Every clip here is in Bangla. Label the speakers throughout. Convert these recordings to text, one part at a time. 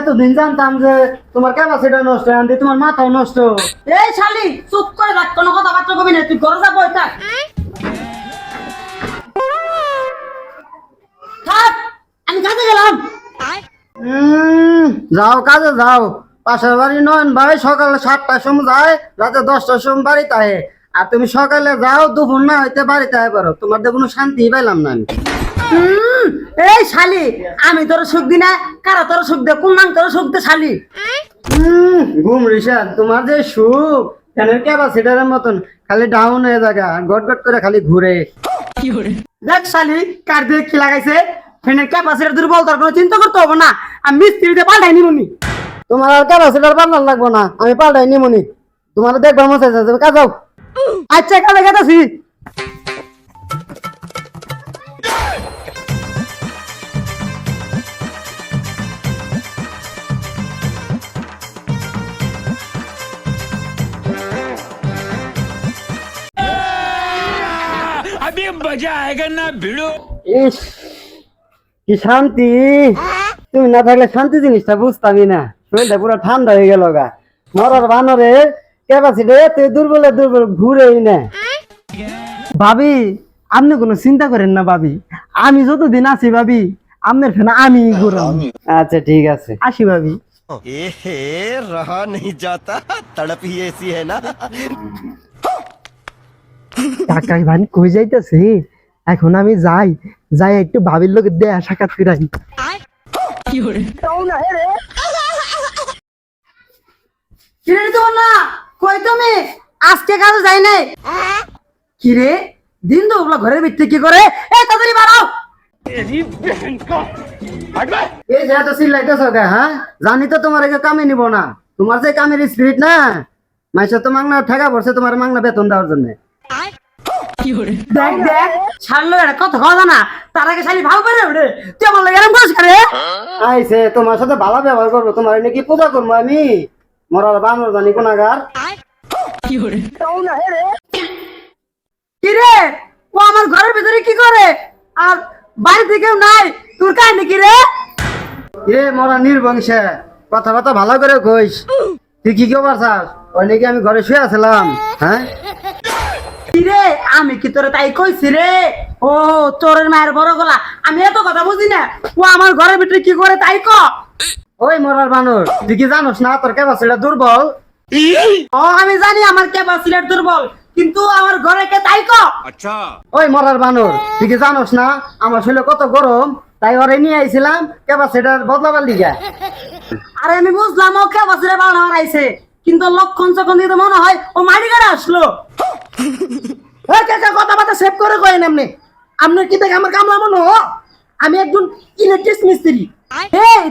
Speaker 1: এতদিন জানতাম যে তোমার ক্যাপাসিটি নষ্ট আনতে তোমার মাথাও নষ্ট।
Speaker 2: এই শালি চুপ করে রাখ কোনো কথাবার্তা কবি না তুই ঘরে যা বই থাক। আমি কাজে গেলাম।
Speaker 1: যাও কাজে যাও। পাশের বাড়ি নয়ন ভাই সকালে সাতটার সময় যায় রাতে দশটার সময় বাড়িতে আহে। আর তুমি সকালে যাও দুপুর না হইতে বাড়িতে আয় পারো। তোমার তো কোনো শান্তি পাইলাম না আমি
Speaker 2: এই শালি আমি তোর সুখ দি না কারা তোর সুখ দে কোন নাম তোর সুখ দে শালি?
Speaker 1: উম, ঘুম রিসাদ তোমার যে সুখ ফ্যানের ক্যাপাসিটারের মতন খালি ডাউন হয়ে জায়গা গট গট করে খালি ঘুরে।
Speaker 2: দেখ শালি কার দিয়ে কি লাগাইছে ফ্যানের ক্যাপাসিটি দুর্বল তোর কোনো চিন্তা করতে হবে না আমি মিস্ত্রিতে পাল্টাই নিবনি
Speaker 1: তোমার আর ক্যাপাসিটার পাল্টার লাগবো না আমি পাল্টাই নিমুনি তোমার দেখবার মতো আছে কাজ
Speaker 2: আচ্ছা কাজে গেতেছি।
Speaker 3: अभी मजा आएगा ना भिड़ो
Speaker 1: ইস কি শান্তি তুমি না থাকলে শান্তি জিনিসটা বুঝতামই না শরীরটা পুরো ঠান্ডা হয়ে গেল গা মরার বানরে ক্যাপাসিটি তুই দুর্বলে দুর্বল ঘুরেই না
Speaker 4: ভাবি আপনি কোনো চিন্তা করেন না ভাবি আমি যতদিন আছি ভাবি আপনার ফেনা আমি ঘুরাম
Speaker 1: আচ্ছা ঠিক আছে
Speaker 4: আসি ভাবি
Speaker 5: एहे रहा नहीं जाता तड़प ही ऐसी है ना
Speaker 4: কাকাই ভাই কই যাইতেছে? এখন আমি যাই যাই একটু ভাবির লোক দেয়া সাক্ষাৎ
Speaker 2: তো না কই তুমি? আজকে কাজে যাই নাই। কিরে? দিন তো ওগুলো ঘরের ভিতরে কি করে? এ তাড়াতাড়ি বাড়াও।
Speaker 1: এই যে এত চিল্লাইতেছ কে হ্যাঁ? জানি তো তোমার একে কামে নিব না। তোমার যে কামের স্পিরিট না মাইসে তো মাংনা ঠেকা পড়ছে তোমার মাংনা বেতন দেওয়ার জন্য।
Speaker 2: দেখ দেখ। ছাড়লো এটা কত কথা না তার আগে শালি ভাব করে ওরে তুই আমার লাগে এরকম করিস করে
Speaker 1: আইছে তোমার সাথে ভালো ব্যবহার করব তোমার নাকি পূজা করব আমি? মরার বানর জানি কোনাগার
Speaker 2: কিরে? ও আমার ঘরের ভিতরে কি করে? আর বাড়িতে কেউ নাই তোর কাহিনী কি রে?
Speaker 1: এ মরা নির্বংশে কথা কথা ভালো করে কইস। তুই কি কেউ পারছাস ওই নাকি আমি ঘরে শুয়ে আছিলাম হ্যাঁ?
Speaker 2: রে আমি কি তোরে তাই কইছি রে? ও চোরের মায়ের বড় গলা। আমি এত কথা বুঝি না। ও আমার ঘরের ভিতরে কি করে তাই ক?
Speaker 1: ওই মরার মানুষ তুই কি জানোস না তোর ক্যাপাসিটা দুর্বল?
Speaker 2: ও আমি জানি আমার ক্যাপাসিটা দুর্বল কিন্তু আমার ঘরে কে তাই ক?
Speaker 3: আচ্ছা।
Speaker 1: ওই মরার বানর তুই কি জানোস না? আমার শরীরে কত গরম তাই ওরে নিয়ে আইছিলাম ক্যাপাসিটার বদলাবার লিগা।
Speaker 2: আরে আমি বুঝলাম ও ক্যাপাসিটার বানাবার আইছে কিন্তু লক্ষণ যখন দিতে মনে হয় ও মারি গাড়া আসলো।
Speaker 4: সেভ করে কয়েন আপনি আপনার কি দেখে আমার কামলা মনে হ আমি একজন ইলেকট্রিক মিস্ত্রি।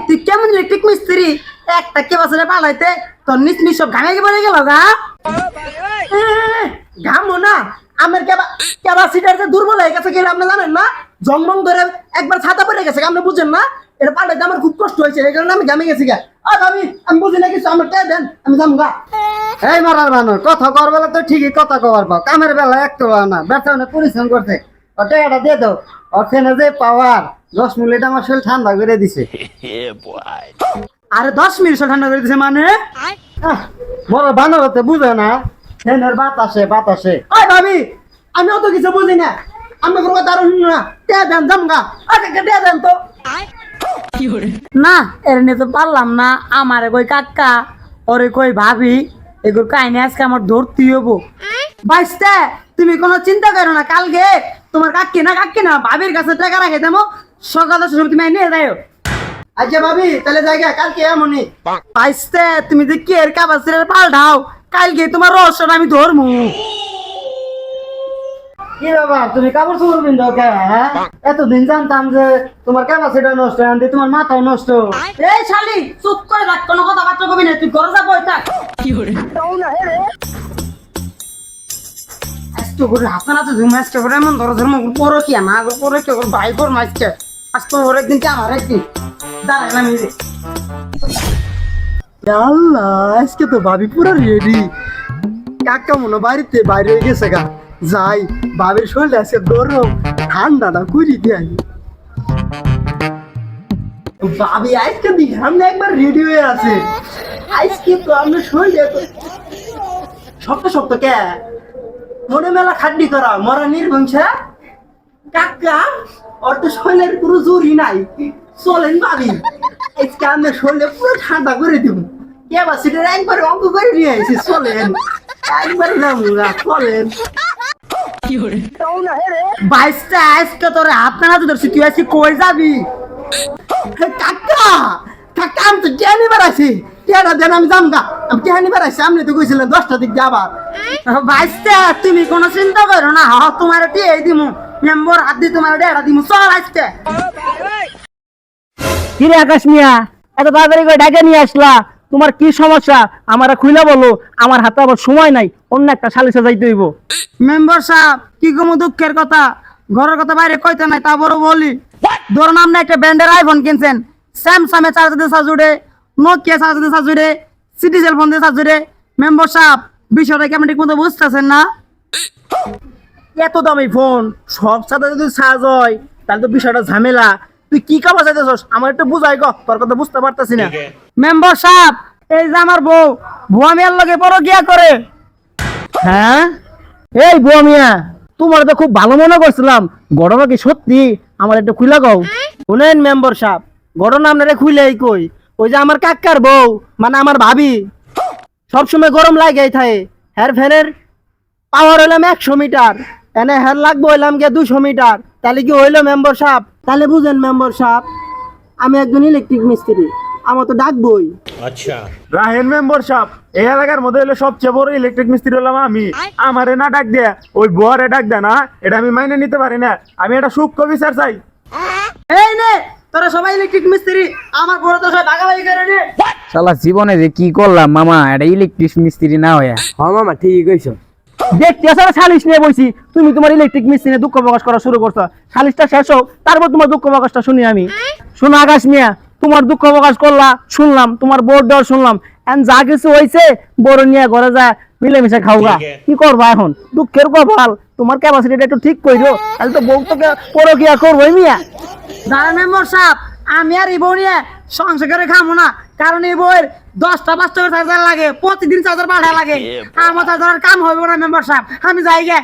Speaker 2: তুই কেমন ইলেকট্রিক মিস্ত্রি? একটা ক্যাপাসিটি পালাইতে, তোর নিচ নিচ সব ঘামে কি পড়ে গেল গা।
Speaker 4: ঘামো না। আমার ক্যাপাসিটার দুর্বল হয়ে গেছে কি আপনি জানেন না? জংমং ধরে একবার ছাতা পড়ে গেছে আপনি বুঝেন না? এটা পাল্টাইতে আমার খুব কষ্ট হয়েছে এই কারণে আমি ঘামে গেছি গা। আর আমি আমি বুঝি না কিছু আমার টেয়া দেন আমি যাম গা।
Speaker 1: এই মরার বানর কথা কর বেলা তো ঠিকই কথা কবার পাও। কামের বেলা একটু না ব্যবসা অনেক পরিশ্রম করছে। ওর টাকাটা দিয়ে দাও। ওর ফেনে যে পাওয়ার দশ মিনিট আমার শরীর ঠান্ডা করে দিছে।
Speaker 2: আরে দশ মিনিট ঠান্ডা করে দিছে মানে?
Speaker 1: মরার বানর হতে বুঝে না। ফেনের বাতাসে বাতাসে।
Speaker 4: ওই ভাবি আমি অত কিছু বুঝি না। আমি কোনো কথা আর শুনি না। টেয়া দেন যাম গা। আগে দেন তো।
Speaker 2: না, এর পারলাম না। আমারে কই কাকা, ওরে কই ভাবি, এগুলো কাহিনী আজকে আমার বাইসতে, তুমি কোনো চিন্তা করো না, কালকে তোমার কাকি না কাকি না, ভাবির কাছে টাকা রাখে দেবো। সকাল দশটার তুমি নিয়ে যাও
Speaker 1: আচ্ছা ভাবি, তাহলে জায়গা কালকে এমনই।
Speaker 2: বাইসতে, তুমি যে কি এর কাবাসিরের পাল্টাও, কালকে তোমার রহস্যটা আমি ধরমু।
Speaker 1: কি ব্যাপার? তুমি কাপড় চোপড় পিন্ধো কে? হ্যাঁ? এতদিন জানতাম যে তোমার ক্যাপাসিটি নষ্ট আনতে তোমার মাথাও নষ্ট।
Speaker 2: এই শালি চুপ করে রাখ কোনো কথাবার্তা কবি না তুই ঘরে যা বই থাক। আজকে করে আজকে করে এমন ধরো ধর্ম পরে কি না পরে কি ভাই কর মাঝকে আজকে ওর একদিন কি আমার একদিন? দাঁড়াই না নিজে
Speaker 4: আল্লাহ আজকে তো ভাবি পুরো রেডি। কাকা মনে বাড়িতে বাইরে গেছে গা। যাই ভাবির শরীরটা আজকে গরম, ঠান্ডাটা কুড়ি দিয়ে।
Speaker 6: ভাবি আজকে দিকে সামনে একবার রেডি হয়ে আছে। আজকে তো আমরা শরীরে শক্ত শক্ত কে? মনে মেলা খাড্ডি করা, মরা নির্বংশা? কাকা, ওর তো শরীরের পুরো জোরই নাই। চলেন বাবি আজকে আমরা শরীরে পুরো ঠান্ডা করে দিব। কে বা সেটা একবার অঙ্ক করে নিয়ে আসি চলেন। একবার নামুরা চলেন।
Speaker 2: বাইশটা আজকে তোরে আপনারা তো ধরছি তুই আজকে কই যাবি?
Speaker 6: কাকা কাকা আমি তো জ্ঞানী বেড়াইছি। টেরা দেন আমি যাম আমি জ্ঞানী বেড়াইছি আপনি তো কইছিলেন দশটা দিক যাবার
Speaker 2: বাইশটা তুমি কোনো চিন্তা করো না হ তোমার দিয়ে দিমু। মেম্বর হাত দিয়ে তোমার ডেরা দিমু। চল আজকে
Speaker 4: কিরে আকাশ মিয়া এত তাড়াতাড়ি করে ডাকে নিয়ে আসলা। তোমার কি সমস্যা? আমারা খুইলা বলো। আমার হাতে আবার সময় নাই। অন্য একটা সালিশে যাইতে হইব।
Speaker 2: মেম্বার সাহেব কি কমু দুঃখের কথা? ঘরের কথা বাইরে কইতে নাই তা বড় বলি। ধরুন আপনি একটা ব্র্যান্ডের আইফোন কিনছেন। স্যামসাং এর চার্জ দিয়ে সাজুড়ে নোকিয়া চার্জ দিয়ে সাজুড়ে সিটি সেল ফোন দিয়ে সাজুড়ে মেম্বার সাহেব বিষয়টা কি আপনি ঠিক মতো বুঝতেছেন না?
Speaker 4: এত দামি ফোন সব সাথে যদি সাজ হয় তাহলে তো বিষয়টা ঝামেলা। তুই কি কামা চাইতেছস? আমার একটু বুঝাই গ তোর কথা বুঝতে পারতাছি না।
Speaker 2: মেম্বার সাহেব, এই যে আমার বউ, ভুয়া মেয়ের লগে বড় গিয়া করে।
Speaker 4: হ্যাঁ? এই বুয়া মিয়া, তোমার তো খুব ভালো মনে করছিলাম। ঘটনা কি সত্যি? আমার একটু খুইলা কও। শুনেন মেম্বার সাহেব, ঘটনা আপনারা খুইলেই কই। ওই যে আমার কাকার বউ মানে আমার ভাবি, সবসময় গরম লাগেই থাকে। হ্যার ফ্যানের পাওয়ার হইলাম একশো মিটার, এনে হ্যার লাগবো হইলাম গিয়ে দুশো মিটার। তাহলে কি হইল মেম্বার সাহেব? তাহলে বুঝেন মেম্বার সাহেব, আমি একজন ইলেকট্রিক মিস্ত্রি। আমার তো ডাকবই
Speaker 7: রাহেন মেম্বার সাহেব এই এলাকার মধ্যে হলো সবচেয়ে বড় ইলেকট্রিক মিস্ত্রি হলাম আমি। আমারে না ডাক দেয়া ওই বুয়ারে ডাক দেয় না এটা আমি মাইনে নিতে পারি না। আমি এটা সূক্ষ্ম বিচার চাই।
Speaker 2: এই নে তোরা সবাই ইলেকট্রিক মিস্ত্রি আমার বড় তো সবাই ভাগাভাগি করে নে।
Speaker 8: শালা জীবনে যে কি করলাম মামা এটা ইলেকট্রিক মিস্ত্রি না হয়ে।
Speaker 4: হ্যাঁ মামা ঠিকই কইছো। দেখতে আসলে সালিশ নিয়ে বইছি। তুমি তোমার ইলেকট্রিক মিস্ত্রি নিয়ে দুঃখ প্রকাশ করা শুরু করছ। সালিশটা শেষ হোক তারপর তোমার দুঃখ প্রকাশটা শুনি আমি। শোনো আকাশ মিয়া তোমার দুঃখ প্রকাশ করলা শুনলাম তোমার বোর্ড দেওয়ার শুনলাম। এখন যা কিছু হয়েছে বড় নিয়ে ঘরে যা মিলেমিশে খাওগা। কি করবা এখন? দুঃখের কপাল। তোমার ক্যাপাসিটিটা একটু ঠিক কইরো। তাহলে তো বউ তোকে পরো কি আর করবোই মিয়া।
Speaker 2: দাঁড়া মেম্বার সাহেব আমি আর এই বউ নিয়ে সংসার করে খামো না। কারণ এই বউয়ের দশটা পাঁচটা করে চার্জার লাগে প্রতিদিন চার্জার পাঠা লাগে। আমার চার্জারের কাম হবে না মেম্বার সাহেব। আমি যাই গে।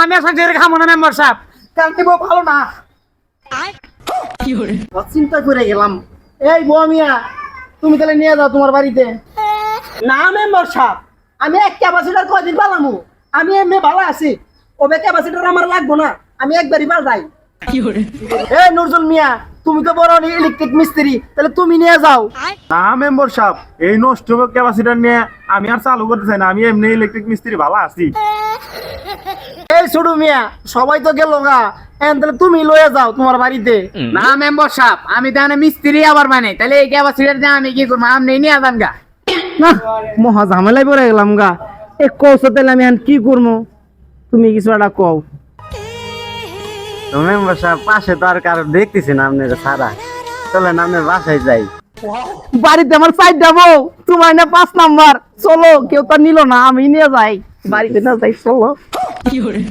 Speaker 2: আমি আর সংসার করে খামো না মেম্বার সাহেব। কারণ এই বউ ভালো না।
Speaker 6: চিন্তা করে গেলাম। এই বউ মিয়া তুমি তাহলে নিয়ে যাও তোমার বাড়িতে। না মেম্বার সাহেব। আমি এক ক্যাপাসিটার কয়দিন পালামু? আমি এমনি ভালো আছি। ওবে ক্যাপাসিটার আমার লাগবো না। আমি একবারই পাল্টাই। এই নুরজুল মিয়া তুমি তো বড় ইলেকট্রিক মিস্ত্রি তাহলে তুমি নিয়ে যাও।
Speaker 7: না মেম্বার সাহেব এই নষ্ট ক্যাপাসিটার নিয়ে আমি আর চালু করতে চাই না। আমি এমনি ইলেকট্রিক মিস্ত্রি ভালো আছি।
Speaker 6: এই ছোটু মিয়া সবাই তো গেল গা। তাহলে তুমি লয়ে যাও তোমার বাড়িতে।
Speaker 8: না মেম্বার সাহেব আমি তাহলে মিস্ত্রি আবার মানে তাহলে এই দিয়ে আমি কি করব? আপনি নিয়ে যান গা।
Speaker 4: না মহা ঝামেলায় পড়ে গেলাম গা। এ তাহলে আমি কি করব? তুমি কিছু একটা কও।
Speaker 1: মেম্বার সাহেব পাশে তো আর কারও দেখতেছি না আপনার সারা চলেন আপনার বাসায় যাই।
Speaker 4: বাড়িতে আমার সাইড যাব তোমার না পাঁচ নাম্বার। চলো কেউ তো নিল না আমি নিয়ে যাই। বাড়িতে না যাই চলো। 有人